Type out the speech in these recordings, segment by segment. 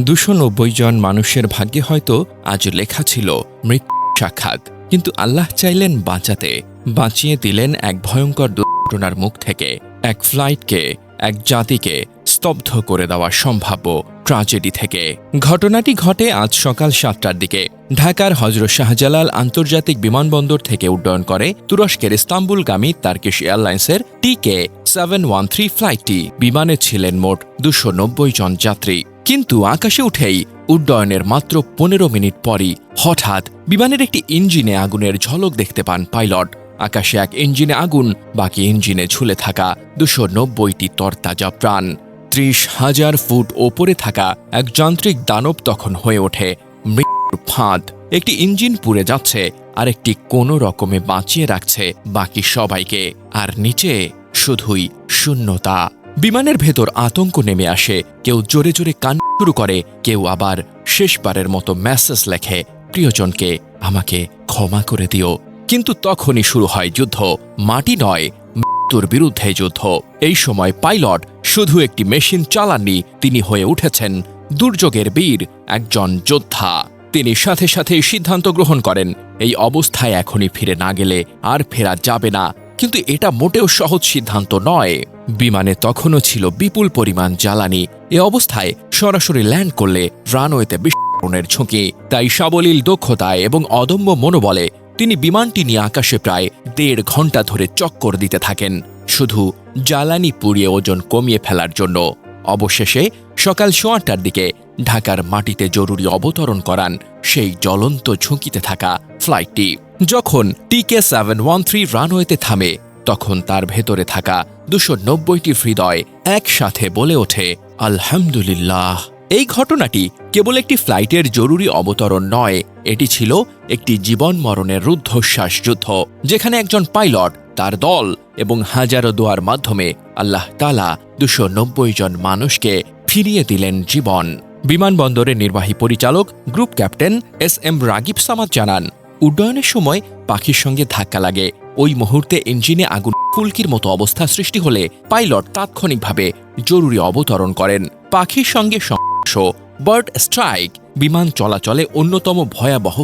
দুশো জন মানুষের ভাগ্যে হয়তো আজ লেখা ছিল মৃত্যু সাক্ষাৎ। কিন্তু আল্লাহ চাইলেন বাঁচাতে। বাঁচিয়ে দিলেন এক ভয়ঙ্কর দুর্ঘটনার মুখ থেকে। এক ফ্লাইটকে, এক জাতিকে স্তব্ধ করে দেওয়া সম্ভাব্য ট্রাজেডি থেকে। ঘটনাটি ঘটে আজ সকাল সাতটার দিকে। ঢাকার হজরত শাহজালাল আন্তর্জাতিক বিমানবন্দর থেকে উড্ডয়ন করে তুরস্কের ইস্তাম্বুলগামী তার্কিশ এয়ারলাইন্সের টিকে সেভেন ওয়ান থ্রি ফ্লাইটটি। বিমানে ছিলেন মোট দুশো জন যাত্রী। কিন্তু আকাশে উঠেই উড্ডয়নের মাত্র পনেরো মিনিট পরই হঠাৎ বিমানের একটি ইঞ্জিনে আগুনের ঝলক দেখতে পান পাইলট। আকাশে এক ইঞ্জিনে আগুন, বাকি ইঞ্জিনে ঝুলে থাকা দুশো নব্বইটি তরতাজা প্রাণ। ত্রিশ হাজার ফুট ওপরে থাকা এক যান্ত্রিক দানব তখন হয়ে ওঠে মৃত্যুর ফাঁদ। একটি ইঞ্জিন পুড়ে যাচ্ছে আর একটি কোনো রকমে বাঁচিয়ে রাখছে বাকি সবাইকে, আর নিচে শুধুই শূন্যতা। বিমানের ভেতর আতঙ্ক নেমে আসে। কেউ জোরে জোরে কান শুরু করে, কেউ আবার শেষবারের মতো মেসেজ লেখে, প্রিয়জনকে আমাকে ক্ষমা করে দিও। কিন্তু তখনই শুরু হয় যুদ্ধ। মাটি নয়, মৃত্যুর বিরুদ্ধে যুদ্ধ। এই সময় পাইলট শুধু একটি মেশিন চালাননি তিনি হয়ে উঠেছেন। দুর্যোগের বীর একজন যোদ্ধা। তিনি সাথে সাথে সিদ্ধান্ত গ্রহণ করেন, এই অবস্থায় এখনই ফিরে না গেলে আর ফেরা যাবে না। কিন্তু এটা মোটেও সহজ সিদ্ধান্ত নয়। বিমানে তখনও ছিল বিপুল পরিমাণ জ্বালানি। এ অবস্থায় সরাসরি ল্যান্ড করলে রানওয়েতে বিস্ফোরণের ঝুঁকি। তাই সাবলীল দক্ষতায় এবং অদম্য মনোবলে তিনি বিমানটি নিয়ে আকাশে প্রায় দেড় ঘণ্টা ধরে চক্কর দিতে থাকেন। শুধু জ্বালানি পুড়িয়ে ওজন কমিয়ে ফেলার জন্য। অবশেষে সকাল সোয়াটার দিকে ঢাকার মাটিতে জরুরি অবতরণ করান সেই জ্বলন্ত ঝুঁকিতে থাকা ফ্লাইটটি। যখন টিকে সেভেন ওয়ান থ্রি রানওয়েতে থামে তখন তার ভেতরে থাকা দুশো নব্বইটি হৃদয় একসাথে বলে ওঠে, আলহামদুলিল্লাহ। এই ঘটনাটি কেবল একটি ফ্লাইটের জরুরি অবতরণ নয়, এটি ছিল একটি জীবন মরণের রুদ্ধশ্বাস যুদ্ধ, যেখানে একজন পাইলট, তার দল এবং হাজারো দোয়ার মাধ্যমে আল্লাহ তালা দুশো নব্বই জন মানুষকে ফিরিয়ে দিলেন জীবন। বিমানবন্দরের নির্বাহী পরিচালক, group captain S M Ragib Samad জানান উড্ডয়নের সময় পাখির সঙ্গে ধাক্কা লাগে। ওই মুহূর্তে ইঞ্জিনে আগুন, ফুলকির মতো অবস্থা সৃষ্টি হলে পাইলট তাৎক্ষণিকভাবে জরুরি অবতরণ করেন। পাখির সঙ্গে সংঘর্ষ, বার্ড স্ট্রাইক, বিমান চলাচলে অন্যতম ভয়াবহ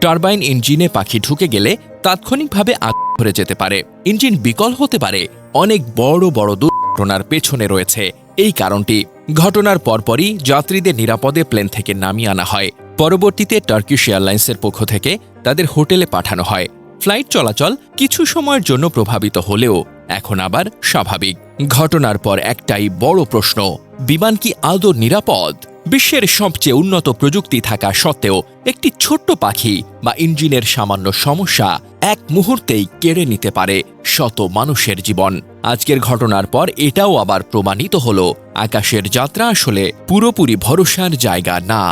টারবাইন ইঞ্জিনে পাখি ঢুকে গেলে তাৎক্ষণিকভাবে আগুন ধরে যেতে পারে। ইঞ্জিন বিকল হতে পারে, অনেক বড় বড় দুর্ঘটনার পেছনে রয়েছে। এই কারণটি। ঘটনার পরপরই যাত্রীদের নিরাপদে প্লেন থেকে নামিয়ে আনা হয়। পরবর্তীতে টার্কিশ এয়ারলাইন্সের পক্ষ থেকে তাদের হোটেলে পাঠানো হয়। ফ্লাইট চলাচল কিছু সময়ের জন্য প্রভাবিত হলেও এখন আবার স্বাভাবিক। ঘটনার পর একটাই বড় প্রশ্ন, বিমান কি আদৌ নিরাপদ? বিশ্বের সবচেয়ে উন্নত প্রযুক্তি থাকা সত্ত্বেও একটি ছোট্ট পাখি বা ইঞ্জিনের সামান্য সমস্যা এক মুহূর্তেই কেড়ে নিতে পারে শত মানুষের জীবন। আজকের ঘটনার পর এটাও আবার প্রমাণিত হল, আকাশের যাত্রা আসলে পুরোপুরি ভরসার জায়গা না।